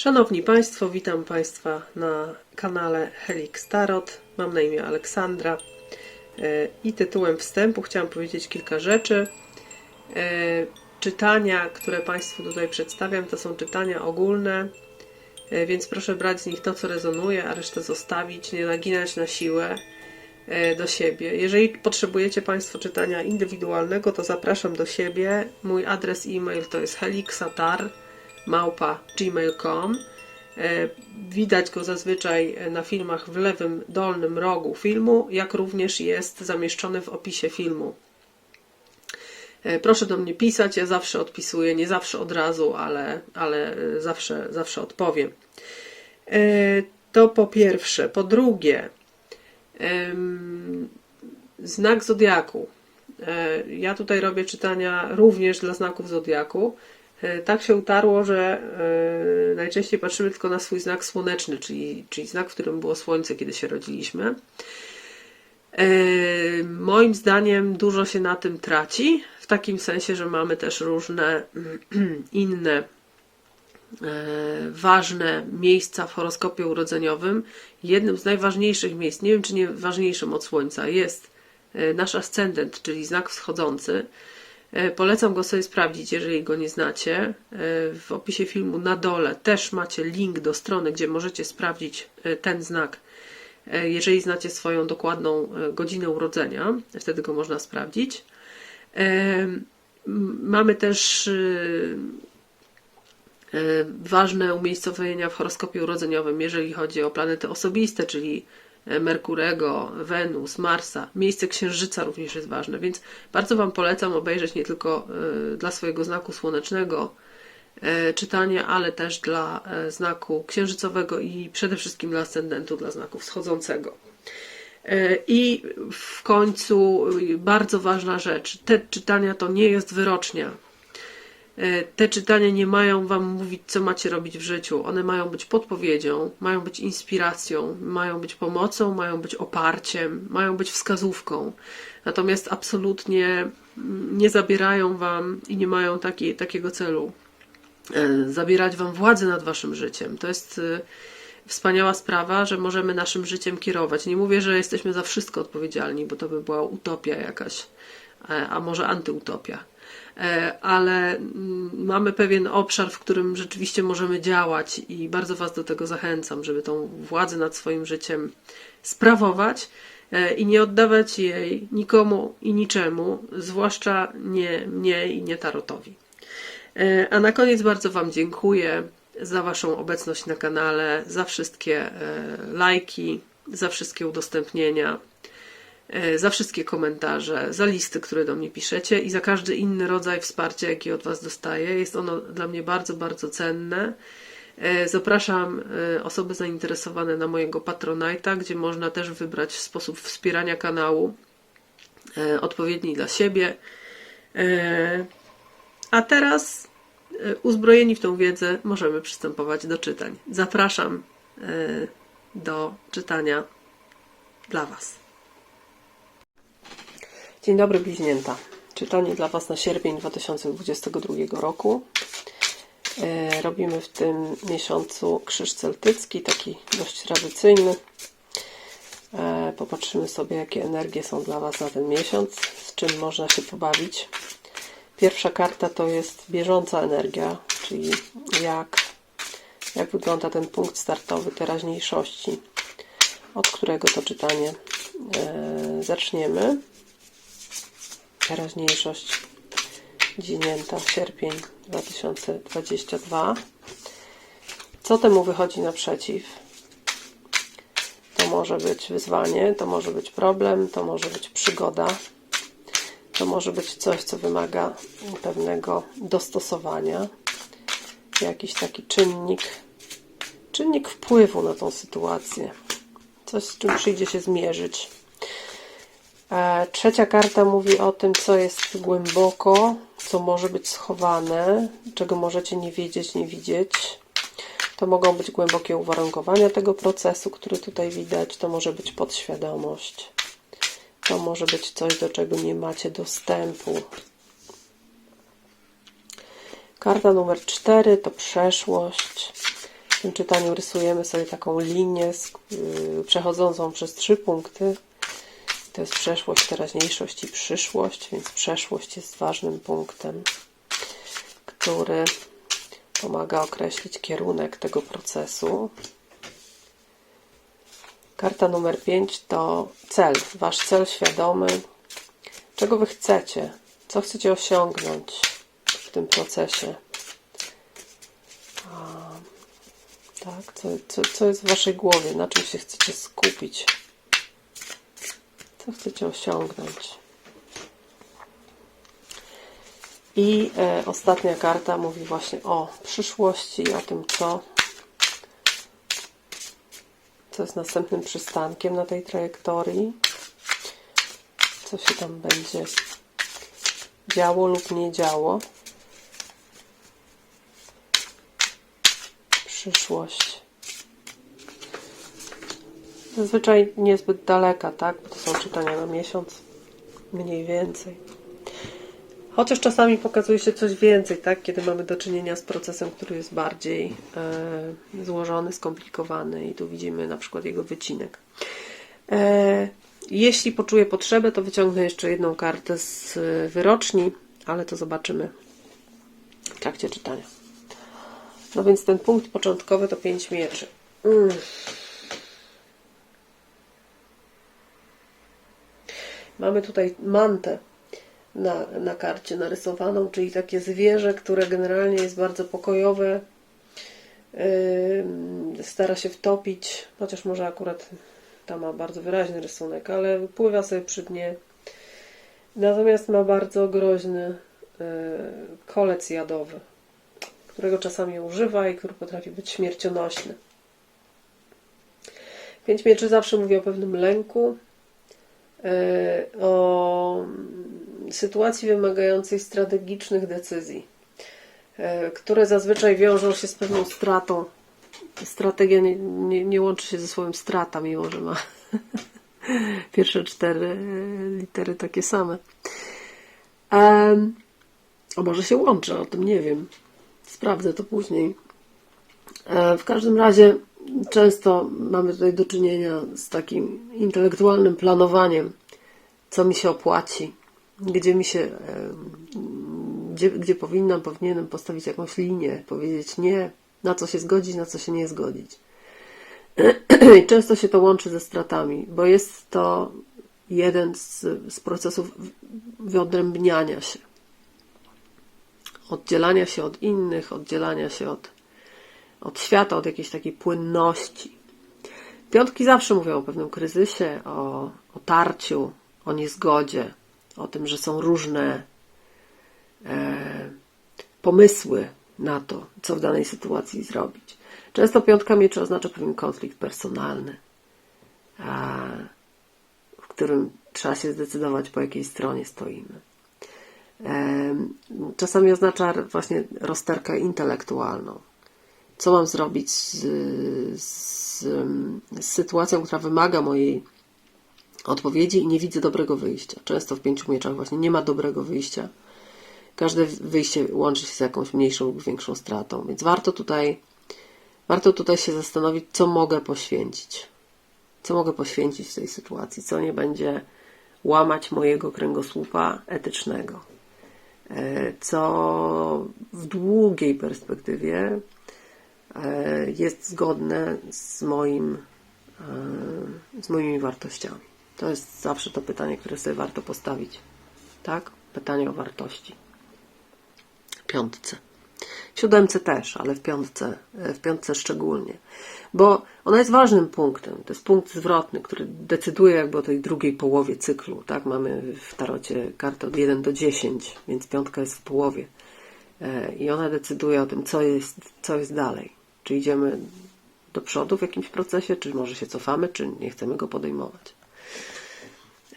Szanowni Państwo, witam Państwa na kanale Helix Tarot. Mam na imię Aleksandra E, i tytułem wstępu chciałam powiedzieć kilka rzeczy. E, Czytania, które Państwu tutaj przedstawiam, to są czytania ogólne, e, więc proszę brać z nich to, co rezonuje, a resztę zostawić, nie naginać na siłę do siebie. Jeżeli potrzebujecie Państwo czytania indywidualnego, to zapraszam do siebie. Mój adres e-mail to jest helixatar małpa gmail.com. E, Widać go zazwyczaj na filmach w lewym dolnym rogu filmu, jak również jest zamieszczony w opisie filmu. E, Proszę do mnie pisać, ja zawsze odpisuję, nie zawsze od razu, ale, ale e, zawsze, zawsze odpowiem. E, To po pierwsze. Po drugie, znak zodiaku. E, Ja tutaj robię czytania również dla znaków zodiaku. E, Tak się utarło, że e, najczęściej patrzymy tylko na swój znak słoneczny, czyli, czyli znak, w którym było słońce, kiedy się rodziliśmy. E, Moim zdaniem dużo się na tym traci, w takim sensie, że mamy też różne inne ważne miejsca w horoskopie urodzeniowym. Jednym z najważniejszych miejsc, nie wiem czy nie ważniejszym od Słońca, jest nasz ascendent, czyli znak wschodzący. E, Polecam go sobie sprawdzić, jeżeli go nie znacie. E, W opisie filmu na dole też macie link do strony, gdzie możecie sprawdzić e, ten znak, jeżeli znacie swoją dokładną godzinę urodzenia. Wtedy go można sprawdzić. Mamy też ważne umiejscowienia w horoskopie urodzeniowym, jeżeli chodzi o planety osobiste, czyli Merkurego, Wenus, Marsa. Miejsce Księżyca również jest ważne, więc bardzo Wam polecam obejrzeć nie tylko e, dla swojego znaku słonecznego e, czytanie, ale też dla e, znaku księżycowego i przede wszystkim dla ascendentu, dla znaku wschodzącego. I w końcu bardzo ważna rzecz. Te czytania to nie jest wyrocznia. E, Te czytania nie mają Wam mówić, co macie robić w życiu. One mają być podpowiedzią, mają być inspiracją, mają być pomocą, mają być oparciem, mają być wskazówką. Natomiast absolutnie mm, nie zabierają Wam i nie mają taki, takiego celu e, zabierać Wam władzy nad Waszym życiem. To jest e, wspaniała sprawa, że możemy naszym życiem kierować. Nie mówię, że jesteśmy za wszystko odpowiedzialni, bo to by była utopia jakaś, a może antyutopia. E, Ale mm, mamy pewien obszar, w którym rzeczywiście możemy działać i bardzo Was do tego zachęcam, żeby tą władzę nad swoim życiem sprawować e, i nie oddawać jej nikomu i niczemu, zwłaszcza nie mnie i nie tarotowi. E, A na koniec bardzo Wam dziękuję za Waszą obecność na kanale, za wszystkie lajki, za wszystkie udostępnienia, za wszystkie komentarze, za listy, które do mnie piszecie i za każdy inny rodzaj wsparcia, jaki od Was dostaję. Jest ono dla mnie bardzo, bardzo cenne. E, Zapraszam e, osoby zainteresowane na mojego Patronite'a, gdzie można też wybrać sposób wspierania kanału e, odpowiedni dla siebie. E, A teraz e, uzbrojeni w tą wiedzę możemy przystępować do czytań. Zapraszam e, do czytania dla Was. Dzień dobry bliźnięta. Czytanie dla Was na sierpień 2022 roku. E, Robimy w tym miesiącu krzyż celtycki, taki dość tradycyjny. E, Popatrzymy sobie, jakie energie są dla Was na ten miesiąc, z czym można się pobawić. Pierwsza karta to jest bieżąca energia, czyli jak, jak wygląda ten punkt startowy teraźniejszości, od którego to czytanie e, zaczniemy. Teraźniejszość dzinięta, sierpień 2022. Co temu wychodzi naprzeciw? To może być wyzwanie, to może być problem, to może być przygoda, to może być coś, co wymaga pewnego dostosowania, jakiś taki czynnik, czynnik wpływu na tą sytuację, coś, z czym przyjdzie się zmierzyć. E, Trzecia karta mówi o tym, co jest głęboko, co może być schowane, czego możecie nie wiedzieć, nie widzieć. To mogą być głębokie uwarunkowania tego procesu, który tutaj widać. To może być podświadomość. To może być coś, do czego nie macie dostępu. Karta numer 4 to przeszłość. W tym czytaniu rysujemy sobie taką linię yy, przechodzącą przez trzy punkty. To jest przeszłość, teraźniejszość i przyszłość, więc przeszłość jest ważnym punktem, który pomaga określić kierunek tego procesu. Karta numer 5 to cel, wasz cel świadomy. Czego wy chcecie? Co chcecie osiągnąć w tym procesie? Tak, co, co, co jest w waszej głowie? Na czym się chcecie skupić? Co chcecie osiągnąć? I e, ostatnia karta mówi właśnie o przyszłości, o tym, co, co jest następnym przystankiem na tej trajektorii, co się tam będzie działo lub nie działo. Przyszłość. Zazwyczaj niezbyt daleka, tak? Bo to są czytania na miesiąc, mniej więcej. Chociaż czasami pokazuje się coś więcej, tak? Kiedy mamy do czynienia z procesem, który jest bardziej e, złożony, skomplikowany i tu widzimy na przykład jego wycinek. E, jeśli poczuję potrzebę, to wyciągnę jeszcze jedną kartę z e, wyroczni, ale to zobaczymy w trakcie czytania. No więc ten punkt początkowy to pięć mieczy. Mm. Mamy tutaj mantę na, na karcie narysowaną, czyli takie zwierzę, które generalnie jest bardzo pokojowe, yy, stara się wtopić, chociaż może akurat ta ma bardzo wyraźny rysunek, ale pływa sobie przy dnie. Natomiast ma bardzo groźny yy, kolec jadowy, którego czasami używa i który potrafi być śmiercionośny. Pięć mieczy zawsze mówi o pewnym lęku, o sytuacji wymagającej strategicznych decyzji, e, które zazwyczaj wiążą się z pewną stratą. Strategia nie, nie, nie łączy się ze słowem strata, mimo że ma pierwsze cztery e, litery takie same. A może się łączy, o tym nie wiem. Sprawdzę to później. E, w każdym razie często mamy tutaj do czynienia z takim intelektualnym planowaniem, co mi się opłaci, gdzie mi się, gdzie, gdzie powinnam, powinienem postawić jakąś linię, powiedzieć nie, na co się zgodzić, na co się nie zgodzić. Często się to łączy ze stratami, bo jest to jeden z, z procesów wyodrębniania się, oddzielania się od innych, oddzielania się od, od świata, od jakiejś takiej płynności. Piątki zawsze mówią o pewnym kryzysie, o, o tarciu, o niezgodzie, o tym, że są różne e, pomysły na to, co w danej sytuacji zrobić. Często piątka mieczy oznacza pewien konflikt personalny, a, w którym trzeba się zdecydować, po jakiej stronie stoimy. E, czasami oznacza właśnie rozterkę intelektualną. Co mam zrobić z, z, z sytuacją, która wymaga mojej odpowiedzi i nie widzę dobrego wyjścia. Często w pięciu mieczach właśnie nie ma dobrego wyjścia. Każde wyjście łączy się z jakąś mniejszą lub większą stratą, więc warto tutaj, warto tutaj się zastanowić, co mogę poświęcić. Co mogę poświęcić w tej sytuacji, co nie będzie łamać mojego kręgosłupa etycznego. E, co w długiej perspektywie jest zgodne z moim, e, z moimi wartościami. To jest zawsze to pytanie, które sobie warto postawić. Tak? Pytanie o wartości. Piątce. W siódemce też, ale w piątce, w piątce szczególnie. Bo ona jest ważnym punktem. To jest punkt zwrotny, który decyduje jakby o tej drugiej połowie cyklu. Tak? Mamy w tarocie kartę od 1 do 10, więc piątka jest w połowie. E, I ona decyduje o tym, co jest, co jest dalej. Czy idziemy do przodu w jakimś procesie, czy może się cofamy, czy nie chcemy go podejmować.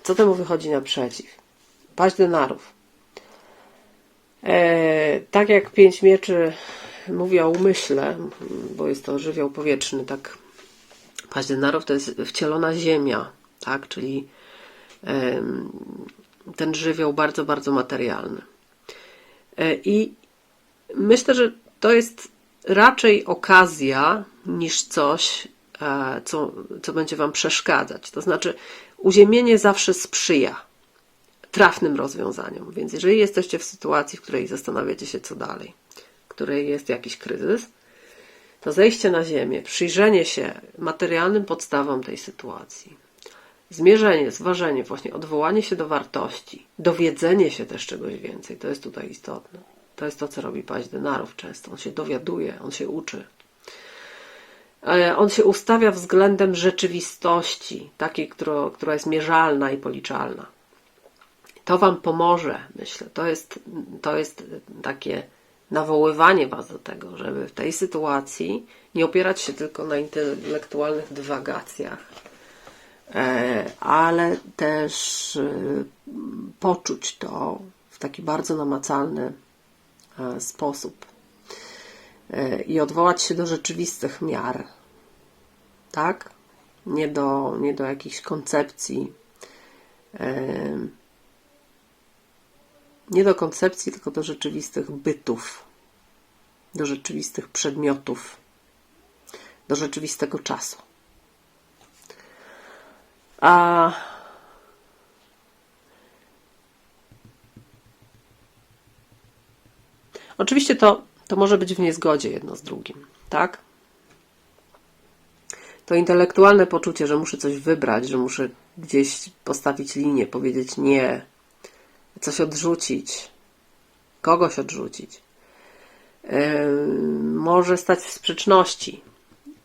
Co temu wychodzi naprzeciw? Paść denarów. E, tak jak pięć mieczy mówi o umyśle, bo jest to żywioł powietrzny, tak paść denarów to jest wcielona ziemia, tak, czyli e, ten żywioł bardzo, bardzo materialny. E, I myślę, że to jest raczej okazja niż coś, e, co, co będzie Wam przeszkadzać. To znaczy, uziemienie zawsze sprzyja trafnym rozwiązaniom. Więc jeżeli jesteście w sytuacji, w której zastanawiacie się, co dalej, w której jest jakiś kryzys, to zejście na ziemię, przyjrzenie się materialnym podstawom tej sytuacji, zmierzenie, zważenie, właśnie odwołanie się do wartości, dowiedzenie się też czegoś więcej, to jest tutaj istotne. To jest to, co robi paź denarów często. On się dowiaduje, on się uczy. E, On się ustawia względem rzeczywistości, takiej, która, która jest mierzalna i policzalna. To Wam pomoże, myślę. To jest, to jest takie nawoływanie Was do tego, żeby w tej sytuacji nie opierać się tylko na intelektualnych dywagacjach, e, ale też e, poczuć to w taki bardzo namacalny sposób E, i odwołać się do rzeczywistych miar, tak? Nie do, nie do jakichś koncepcji, e, nie do koncepcji, tylko do rzeczywistych bytów, do rzeczywistych przedmiotów, do rzeczywistego czasu. A oczywiście to, to może być w niezgodzie jedno z drugim, tak? To intelektualne poczucie, że muszę coś wybrać, że muszę gdzieś postawić linię, powiedzieć nie, coś odrzucić, kogoś odrzucić, yy, może stać w sprzeczności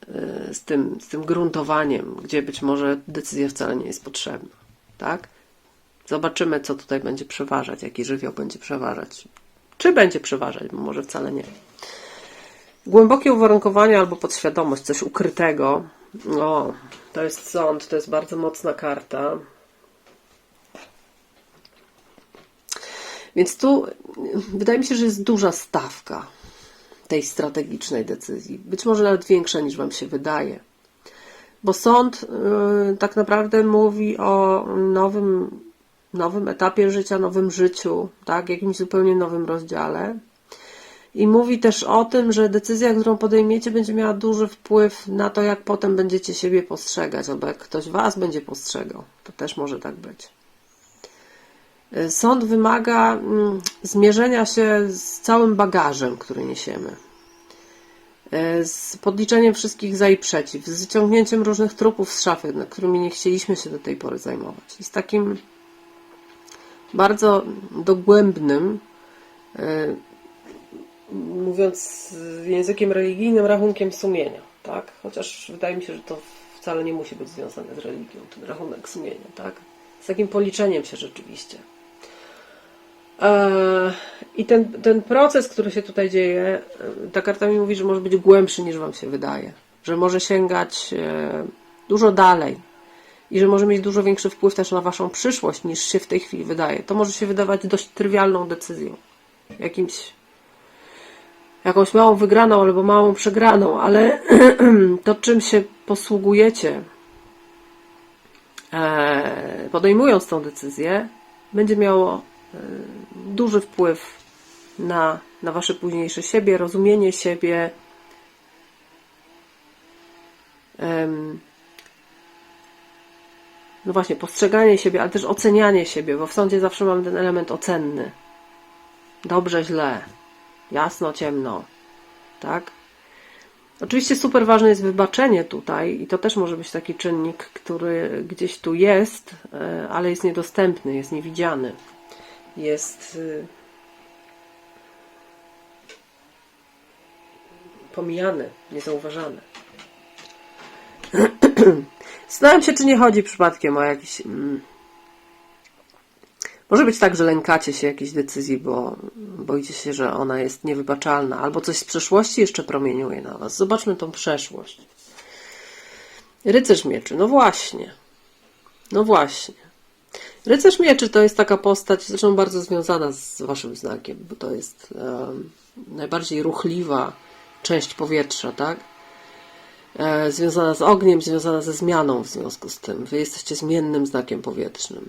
yy, z tym, z tym gruntowaniem, gdzie być może decyzja wcale nie jest potrzebna, tak? Zobaczymy, co tutaj będzie przeważać, jaki żywioł będzie przeważać. Czy będzie przeważać, bo może wcale nie. Głębokie uwarunkowanie albo podświadomość, coś ukrytego. O, to jest sąd, to jest bardzo mocna karta. Więc tu wydaje mi się, że jest duża stawka tej strategicznej decyzji. Być może nawet większa niż Wam się wydaje. Bo sąd yy, tak naprawdę mówi o nowym, nowym etapie życia, nowym życiu, tak? jakimś zupełnie nowym rozdziale. I mówi też o tym, że decyzja, którą podejmiecie, będzie miała duży wpływ na to, jak potem będziecie siebie postrzegać, albo jak ktoś Was będzie postrzegał. To też może tak być. Sąd wymaga mm, zmierzenia się z całym bagażem, który niesiemy. E, Z podliczeniem wszystkich za i przeciw, z wyciągnięciem różnych trupów z szafy, na którymi nie chcieliśmy się do tej pory zajmować. I z takim bardzo dogłębnym, e, mówiąc językiem religijnym, rachunkiem sumienia. Tak? Chociaż wydaje mi się, że to wcale nie musi być związane z religią, ten rachunek sumienia. Tak? Z takim policzeniem się rzeczywiście. Eee, I ten, ten proces, który się tutaj dzieje, e, ta karta mi mówi, że może być głębszy niż Wam się wydaje. Że może sięgać e, dużo dalej i że może mieć dużo większy wpływ też na Waszą przyszłość niż się w tej chwili wydaje. To może się wydawać dość trywialną decyzją. Jakimś, jakąś małą wygraną albo małą przegraną, ale to czym się posługujecie e, podejmując tą decyzję, będzie miało e, duży wpływ na, na Wasze późniejsze siebie, rozumienie siebie, no właśnie, postrzeganie siebie, ale też ocenianie siebie, bo w sądzie zawsze mamy ten element ocenny. Dobrze, źle, jasno, ciemno, tak? Oczywiście super ważne jest wybaczenie tutaj i to też może być taki czynnik, który gdzieś tu jest, e, ale jest niedostępny, jest niewidziany. Jest y, pomijany, niezauważany. Zastanawiam się, czy nie chodzi przypadkiem o jakiś. Mm, może być tak, że lękacie się jakiejś decyzji, bo boicie się, że ona jest niewybaczalna, albo coś z przeszłości jeszcze promieniuje na Was. Zobaczmy tą przeszłość. Rycerz mieczy, no właśnie. No właśnie. Rycerz mieczy to jest taka postać, zresztą bardzo związana z Waszym znakiem, bo to jest em, najbardziej ruchliwa część powietrza, tak? E, związana z ogniem, związana ze zmianą w związku z tym. Wy jesteście zmiennym znakiem powietrznym.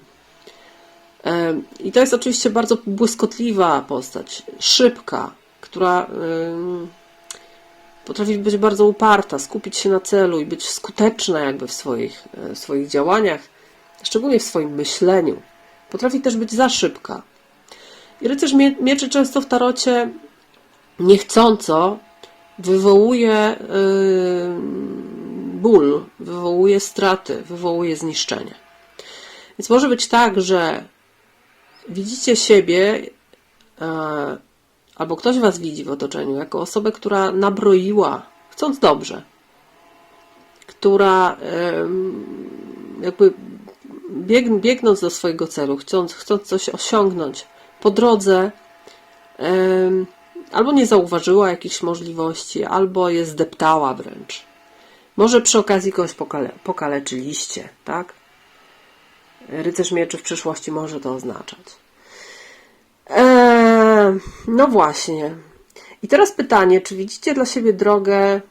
E, I to jest oczywiście bardzo błyskotliwa postać, szybka, która em, Potrafi być bardzo uparta, skupić się na celu i być skuteczna jakby w swoich, e, w swoich działaniach, szczególnie w swoim myśleniu. Potrafi też być za szybka. I rycerz mie- mieczy często w tarocie niechcąco wywołuje yy, ból, wywołuje straty, wywołuje zniszczenie. Więc może być tak, że widzicie siebie, e, albo ktoś was widzi w otoczeniu, jako osobę, która nabroiła, chcąc dobrze, która jakby bieg, biegnąc do swojego celu, chcąc, chcąc coś osiągnąć, po drodze albo nie zauważyła jakichś możliwości, albo je zdeptała wręcz. Może przy okazji kogoś pokale, pokaleczyliście, tak? Rycerz mieczy w przyszłości może to oznaczać. Eee, no właśnie. I teraz pytanie, czy widzicie dla siebie drogę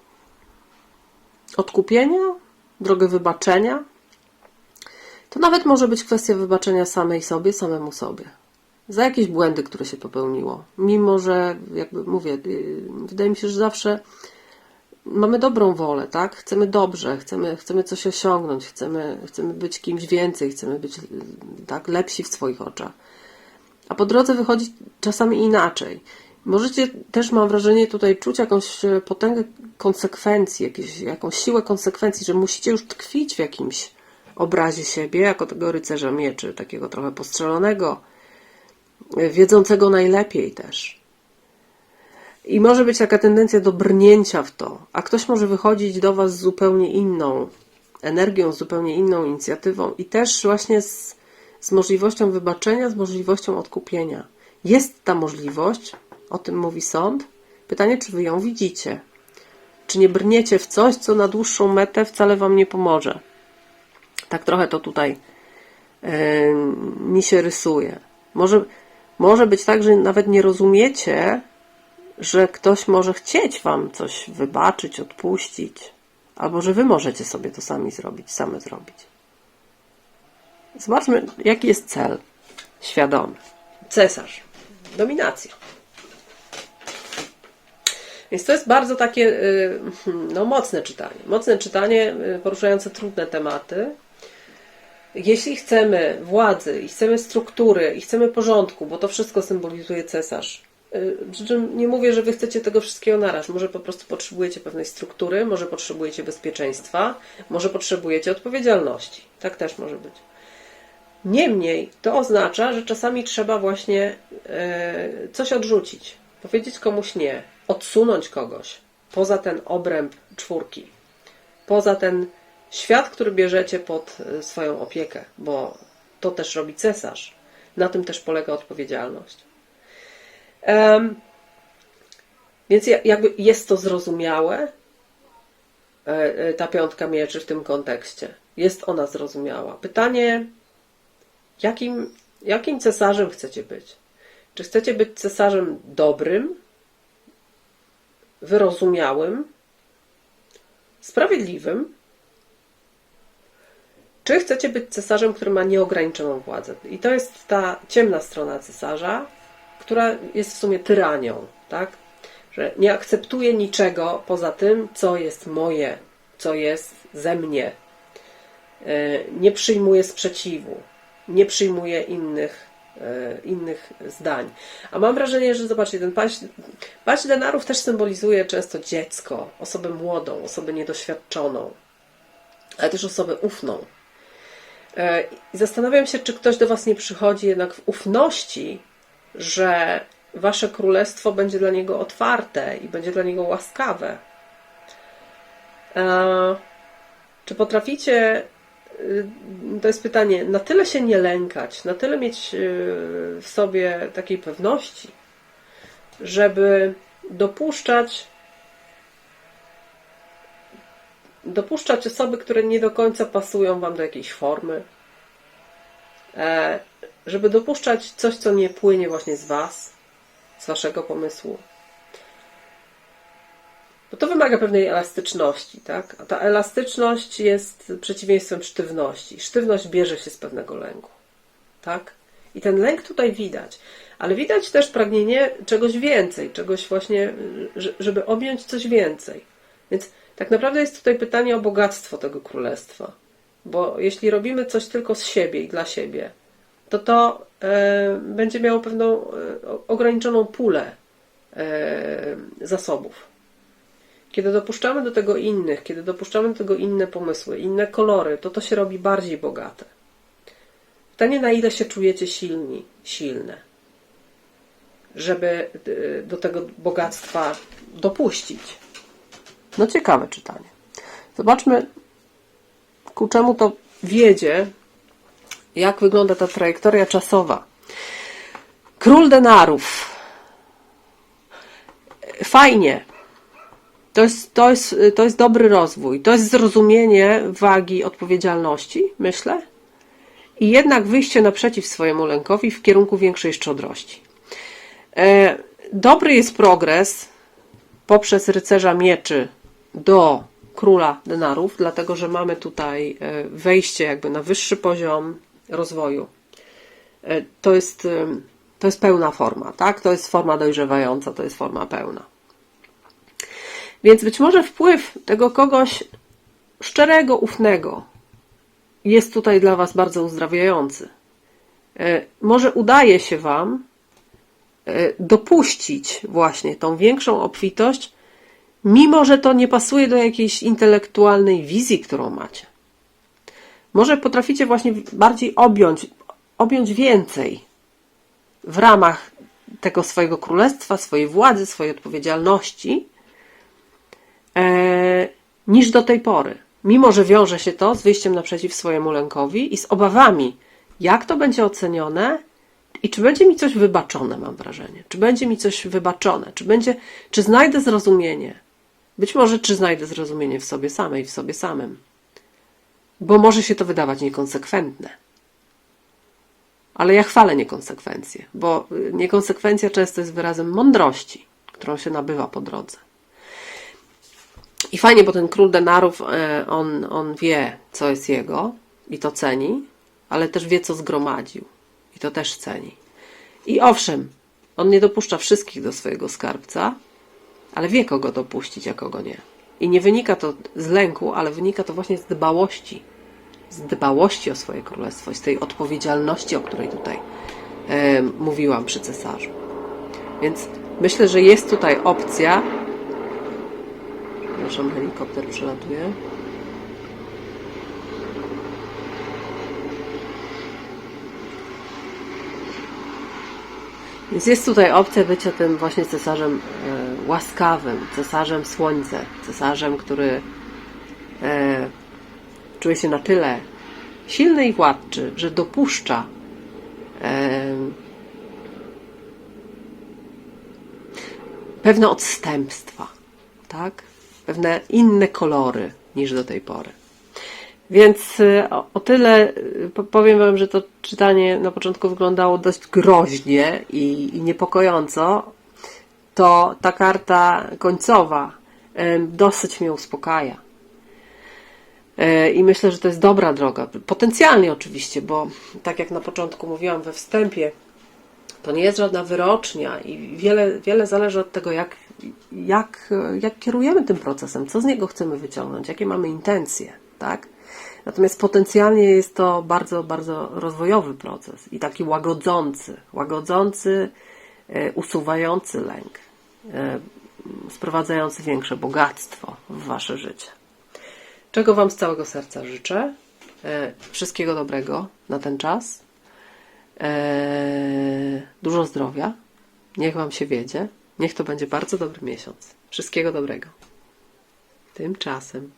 odkupienia, drogę wybaczenia? To nawet może być kwestia wybaczenia samej sobie, samemu sobie. Za jakieś błędy, które się popełniło. Mimo, że, jakby mówię, yy, wydaje mi się, że zawsze mamy dobrą wolę, tak? Chcemy dobrze, chcemy, chcemy coś osiągnąć, chcemy, chcemy być kimś więcej, chcemy być yy, tak lepsi w swoich oczach. A po drodze wychodzi czasami inaczej. Możecie też, mam wrażenie, tutaj czuć jakąś e, potęgę konsekwencji, jakieś, jakąś siłę konsekwencji, że musicie już tkwić w jakimś obrazie siebie, jako tego rycerza mieczy, takiego trochę postrzelonego, wiedzącego najlepiej też. I może być taka tendencja do brnięcia w to, a ktoś może wychodzić do Was z zupełnie inną energią, z zupełnie inną inicjatywą i też właśnie z, z możliwością wybaczenia, z możliwością odkupienia. Jest ta możliwość, o tym mówi sąd. Pytanie, czy Wy ją widzicie? Czy nie brniecie w coś, co na dłuższą metę wcale Wam nie pomoże? Tak trochę to tutaj yy, mi się rysuje. Może, może być tak, że nawet nie rozumiecie, że ktoś może chcieć Wam coś wybaczyć, odpuścić, albo że Wy możecie sobie to sami zrobić, same zrobić. Zobaczmy, jaki jest cel świadomy. Cesarz. Dominacja. Więc to jest bardzo takie y, no, mocne czytanie. Mocne czytanie y, poruszające trudne tematy. Jeśli chcemy władzy i chcemy struktury i chcemy porządku, bo to wszystko symbolizuje cesarz. y, Przy czym nie mówię, że wy chcecie tego wszystkiego naraz. Może po prostu potrzebujecie pewnej struktury, może potrzebujecie bezpieczeństwa, może potrzebujecie odpowiedzialności. Tak też może być. Niemniej to oznacza, że czasami trzeba właśnie e, coś odrzucić, powiedzieć komuś nie, odsunąć kogoś poza ten obręb czwórki, poza ten świat, który bierzecie pod e, swoją opiekę, bo to też robi cesarz. Na tym też polega odpowiedzialność. Em, Więc ja- jakby jest to zrozumiałe, e, e, ta piątka mieczy w tym kontekście. Jest ona zrozumiała. Pytanie, jakim, jakim cesarzem chcecie być? Czy chcecie być cesarzem dobrym, wyrozumiałym, sprawiedliwym? Czy chcecie być cesarzem, który ma nieograniczoną władzę? I to jest ta ciemna strona cesarza, która jest w sumie tyranią, tak? Że nie akceptuje niczego poza tym, co jest moje, co jest ze mnie. E, Nie przyjmuje sprzeciwu, nie przyjmuje innych, e, innych zdań. A mam wrażenie, że zobaczcie, ten paść, paść denarów też symbolizuje często dziecko, osobę młodą, osobę niedoświadczoną, ale też osobę ufną. E, zastanawiam się, czy ktoś do Was nie przychodzi jednak w ufności, że Wasze królestwo będzie dla niego otwarte i będzie dla niego łaskawe. E, Czy potraficie, y, to jest pytanie, na tyle się nie lękać, na tyle mieć w sobie takiej pewności, żeby dopuszczać dopuszczać osoby, które nie do końca pasują Wam do jakiejś formy, e, żeby dopuszczać coś, co nie płynie właśnie z Was, z Waszego pomysłu. Bo to wymaga pewnej elastyczności, tak? A ta elastyczność jest przeciwieństwem sztywności. Sztywność bierze się z pewnego lęku, tak? I ten lęk tutaj widać. ale widać też pragnienie czegoś więcej, czegoś właśnie, że- żeby objąć coś więcej. Więc tak naprawdę jest tutaj pytanie o bogactwo tego królestwa. Bo jeśli robimy coś tylko z siebie i dla siebie, to to e, będzie miało pewną e, ograniczoną pulę e, zasobów. Kiedy dopuszczamy do tego innych, kiedy dopuszczamy do tego inne pomysły, inne kolory, to to się robi bardziej bogate. Pytanie, na ile się czujecie silni, silne, żeby y, do tego bogactwa dopuścić. No ciekawe czytanie. Zobaczmy, ku czemu to wiedzie, jak wygląda ta trajektoria czasowa. Król denarów. Fajnie. To jest, to, jest, to jest dobry rozwój. To jest zrozumienie wagi odpowiedzialności, myślę. I jednak wyjście naprzeciw swojemu lękowi w kierunku większej szczodrości. E, Dobry jest progres poprzez rycerza mieczy do króla denarów, dlatego że mamy tutaj e, wejście jakby na wyższy poziom rozwoju. E, To jest, e, to jest pełna forma, tak? To jest forma dojrzewająca, to jest forma pełna. Więc być może wpływ tego kogoś szczerego, ufnego jest tutaj dla Was bardzo uzdrawiający. Może udaje się Wam dopuścić właśnie tą większą obfitość, mimo że to nie pasuje do jakiejś intelektualnej wizji, którą macie. Może potraficie właśnie bardziej objąć, objąć więcej w ramach tego swojego królestwa, swojej władzy, swojej odpowiedzialności, e, niż do tej pory. Mimo, że wiąże się to z wyjściem naprzeciw swojemu lękowi i z obawami, jak to będzie ocenione i czy będzie mi coś wybaczone, mam wrażenie. Czy będzie mi coś wybaczone, czy będzie, czy znajdę zrozumienie. Być może, czy znajdę zrozumienie w sobie samej, w sobie samym. Bo może się to wydawać niekonsekwentne. Ale ja chwalę niekonsekwencje, bo y, niekonsekwencja często jest wyrazem mądrości, którą się nabywa po drodze. I fajnie, bo ten król denarów, e, on, on wie, co jest jego i to ceni, ale też wie, co zgromadził i to też ceni. I owszem, on nie dopuszcza wszystkich do swojego skarbca, ale wie, kogo dopuścić, a kogo nie. I nie wynika to z lęku, ale wynika to właśnie z dbałości. Z dbałości o swoje królestwo i z tej odpowiedzialności, o której tutaj e, mówiłam przy cesarzu. Więc myślę, że jest tutaj opcja. Przepraszam, helikopter przelatuje. Więc jest tutaj opcja bycia tym właśnie cesarzem e, łaskawym, cesarzem słońca, cesarzem, który e, czuje się na tyle silny i władczy, że dopuszcza e, pewne odstępstwa, tak? Pewne inne kolory niż do tej pory. Więc y, o, tyle po- powiem Wam, że to czytanie na początku wyglądało dość groźnie i, i niepokojąco. To ta karta końcowa dosyć mnie uspokaja. E, I myślę, że to jest dobra droga. Potencjalnie oczywiście, bo tak jak na początku mówiłam we wstępie, to nie jest żadna wyrocznia i wiele, wiele zależy od tego, jak, jak, jak kierujemy tym procesem, co z niego chcemy wyciągnąć, jakie mamy intencje, tak? Natomiast potencjalnie jest to bardzo, bardzo rozwojowy proces i taki łagodzący, łagodzący, e, usuwający lęk, sprowadzający większe bogactwo w Wasze życie. Czego Wam z całego serca życzę? E, Wszystkiego dobrego na ten czas. E, Dużo zdrowia. Niech Wam się wiedzie. Niech to będzie bardzo dobry miesiąc. Wszystkiego dobrego. Tymczasem.